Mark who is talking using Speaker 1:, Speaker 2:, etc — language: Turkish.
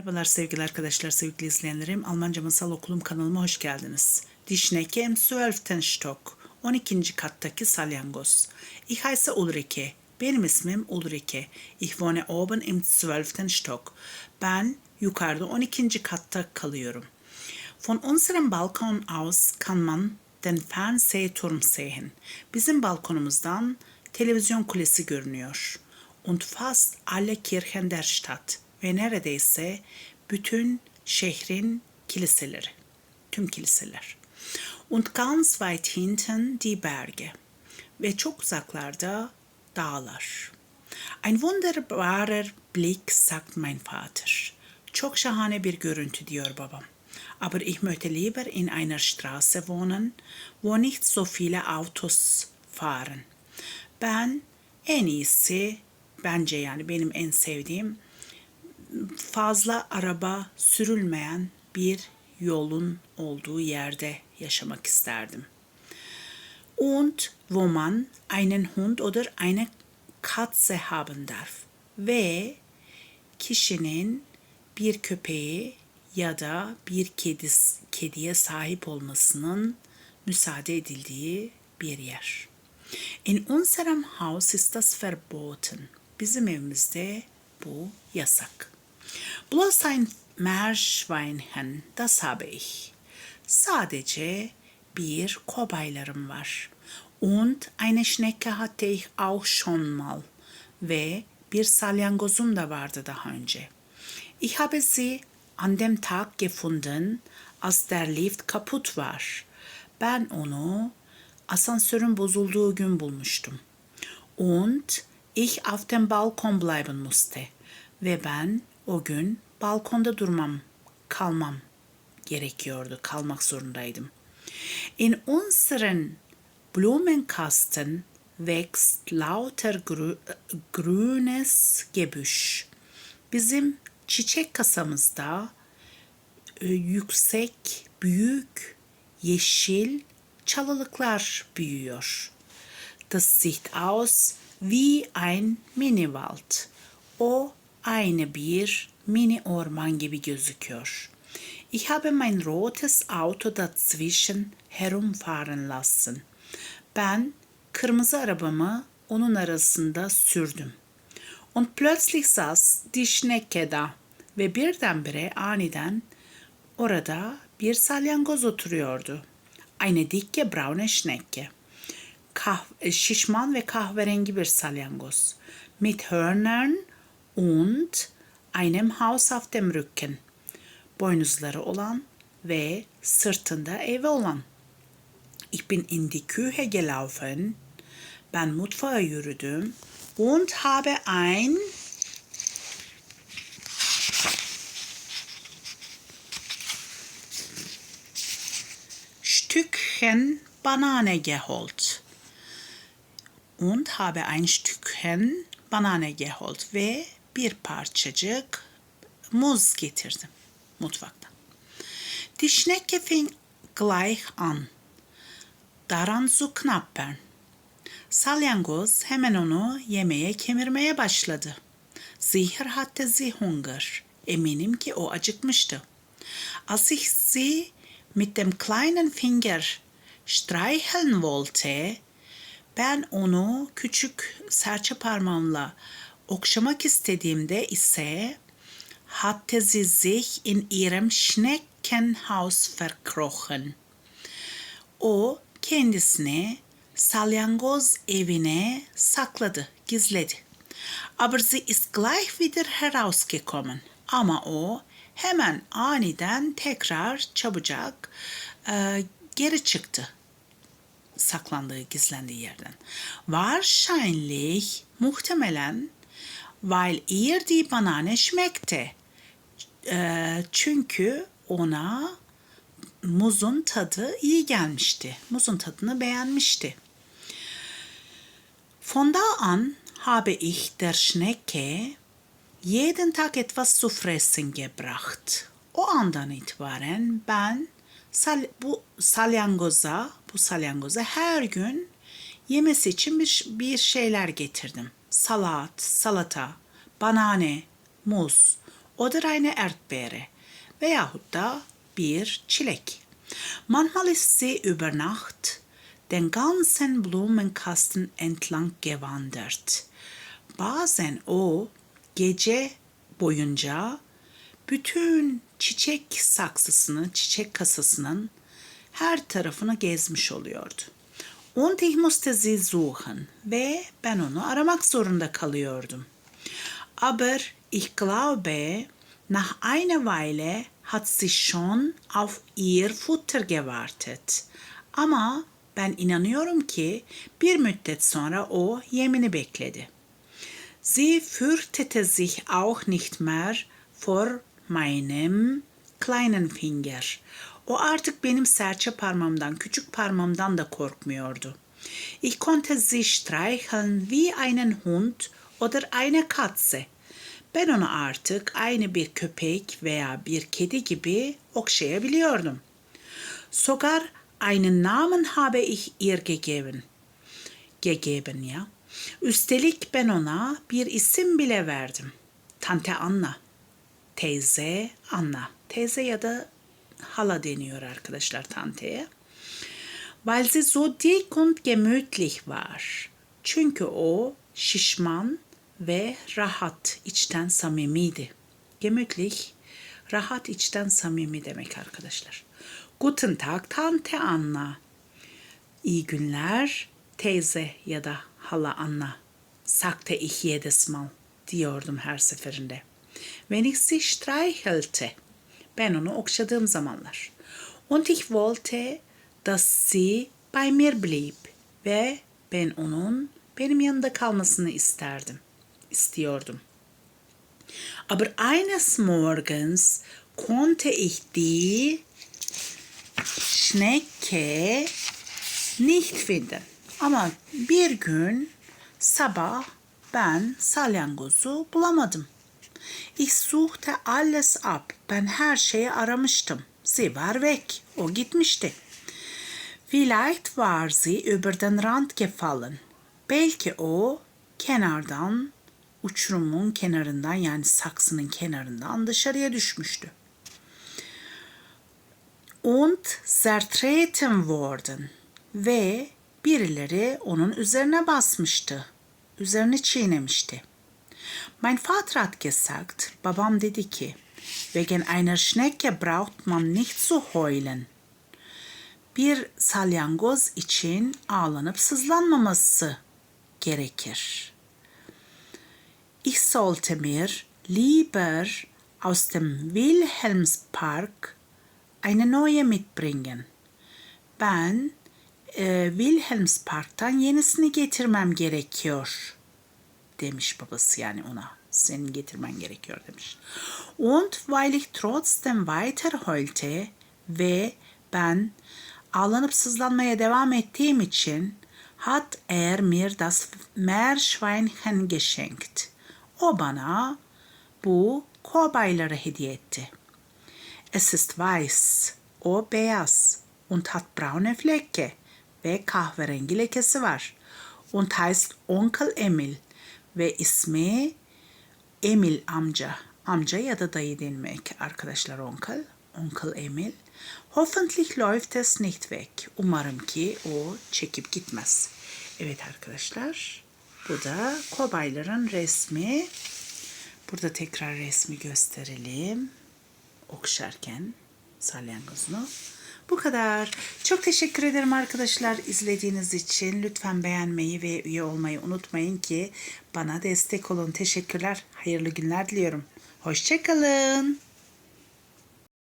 Speaker 1: Merhabalar sevgili arkadaşlar, sevgili izleyenlerim. Almanca Masal Okulum kanalıma hoş geldiniz. Die Schnecke im 12. Stock. 12. kattaki salyangoz. Ich heiße Ulrike. Benim ismim Ulrike. Ich wohne oben im 12. Stock. Ben yukarıda 12. katta kalıyorum. Von unserem Balkon aus kann man den Fernsehturm sehen. Bizim balkonumuzdan televizyon kulesi görünüyor. Und fast alle Kirchen der Stadt ve neredeyse bütün şehrin kiliseleri, tüm kiliseler. Und ganz weit hinten die Berge ve çok uzaklarda dağlar. Ein wunderbarer Blick, sagt mein Vater. Çok şahane bir görüntü diyor babam. Aber ich möchte lieber in einer Straße wohnen, wo nicht so viele Autos fahren. Ben en iyisi, bence yani benim en sevdiğim fazla araba sürülmeyen bir yolun olduğu yerde yaşamak isterdim. Und wo man einen Hund oder eine Katze haben darf. Ve kişinin bir köpeği ya da bir kedis, kediye sahip olmasının müsaade edildiği bir yer. In unserem Haus ist das verboten. Bizim evimizde bu yasak. Bloß ein Meerschweinchen, das habe ich. Sadece bir kobaylarım var. Und eine Schnecke hatte ich auch schon mal. Ve bir salyangozum da vardı daha önce. Ich habe sie an dem Tag gefunden, als der Lift kaputt war. Ben onu asansörün bozulduğu gün bulmuştum. Und ich auf dem Balkon bleiben musste. Ve ben o gün balkonda durmam, kalmam gerekiyordu, kalmak zorundaydım. In unseren Blumenkasten wächst lauter grü grünes Gebüsch. Bizim çiçek kasamızda e, yüksek, büyük, yeşil çalılıklar büyüyor. Das sieht aus wie ein Miniwald. O aynı bir mini orman gibi gözüküyor. Ich habe mein rotes Auto dazwischen herumfahren lassen. Ben kırmızı arabamı onun arasında sürdüm. Und plötzlich saß die Schnecke da ve birdenbire aniden orada bir salyangoz oturuyordu. Eine dicke braune Schnecke. Kah şişman ve kahverengi bir salyangoz. Mit Hörnern und einem Haus auf dem Rücken. Boynuzları olan ve sırtında evi olan. Ich bin in die Küche gelaufen. Ben mutfağa yürüdüm und habe ein Stückchen Banane geholt. Und habe ein Stückchen Banane geholt ve bir parçacık muz getirdim mutfaktan. Die Schnecke fing gleich an. Daran zu knappern. Salyangoz hemen onu yemeye kemirmeye başladı. Sicher hatte sie Hunger. Eminim ki o acıkmıştı. Als ich sie mit dem kleinen Finger streicheln wollte, ben onu küçük serçe parmağımla okşamak istediğimde ise hatte sie sich in ihrem Schneckenhaus verkrochen. O kendisini salyangoz evine sakladı, gizledi. Aber sie ist gleich wieder herausgekommen. Ama o hemen aniden tekrar çabucak e, geri çıktı saklandığı, gizlendiği yerden. Wahrscheinlich, muhtemelen, weil ihr die Banane schmeckte. E, çünkü ona muzun tadı iyi gelmişti. Muzun tadını beğenmişti. Von da an habe ich der Schnecke jeden Tag etwas zu fressen gebracht. O andan itibaren ben sal, bu salyangoza, bu salyangoza her gün yemesi için bir, bir şeyler getirdim. Salat, salata, banane, muz. oder eine Erdbeere veyahut da bir çilek. Manchmal ist sie über Nacht den ganzen Blumenkasten entlang gewandert. Bazen o gece boyunca bütün çiçek saksısını, çiçek kasasının her tarafını gezmiş oluyordu. Und ich musste sie suchen ve ben onu aramak zorunda kalıyordum. Aber ich glaube, nach einer Weile hat sie schon auf ihr Futter gewartet. Ama ben inanıyorum ki bir müddet sonra o yemini bekledi. Sie fürchtete sich auch nicht mehr vor meinem kleinen Finger. O artık benim serçe parmağımdan, küçük parmağımdan da korkmuyordu. Ich konnte sie streicheln wie einen Hund oder eine Katze. Ben onu artık aynı bir köpek veya bir kedi gibi okşayabiliyordum. Sogar einen Namen habe ich ihr gegeben. Gegeben ya. Üstelik ben ona bir isim bile verdim. Tante Anna. Teyze Anna. Teyze ya da hala deniyor arkadaşlar tanteye. Weil sie so dick und gemütlich war. Çünkü o şişman ve rahat, içten samimiydi. Gemütlich, rahat, içten samimi demek arkadaşlar. Guten Tag Tante Anna. İyi günler teyze ya da hala Anna. Sagte ich jedes Mal diyordum her seferinde. Wenn ich sie streichelte. Ben onu okşadığım zamanlar. Und ich wollte, dass sie bei mir blieb. Ve ben onun benim yanında kalmasını isterdim. istiyordum. Aber eines Morgens konnte ich die Schnecke nicht finden. Ama bir gün sabah ben salyangozu bulamadım. Ich suchte alles ab. Ben her şeyi aramıştım. Sie war weg. O gitmişti. Vielleicht war sie über den Rand gefallen. Belki o kenardan, uçurumun kenarından yani saksının kenarından dışarıya düşmüştü. Und zertreten worden ve birileri onun üzerine basmıştı. Üzerini çiğnemişti. Mein Vater hat gesagt, babam dedi ki, wegen einer Schnecke braucht man nicht zu heulen. Bir salyangoz için ağlanıp sızlanmaması gerekir. Ich sollte mir lieber aus dem Wilhelmspark eine neue mitbringen. Ben e, Wilhelmspark'tan yenisini getirmem gerekiyor demiş babası yani ona. Senin getirmen gerekiyor demiş. Und weil ich trotzdem weiter heulte ve ben ağlanıp sızlanmaya devam ettiğim için hat er mir das Meerschweinchen geschenkt. O bana bu kobayları hediye etti. Es ist weiß, o beyaz und hat braune Flecke ve kahverengi lekesi var. Und heißt Onkel Emil ve ismi Emil amca. Amca ya da dayı demek arkadaşlar onkel. Onkel Emil. Hoffentlich läuft es nicht weg. Umarım ki o çekip gitmez. Evet arkadaşlar. Bu da kobayların resmi. Burada tekrar resmi gösterelim. Okşarken salyangozunu. Bu kadar. Çok teşekkür ederim arkadaşlar izlediğiniz için. Lütfen beğenmeyi ve üye olmayı unutmayın ki bana destek olun. Teşekkürler. Hayırlı günler diliyorum. Hoşçakalın.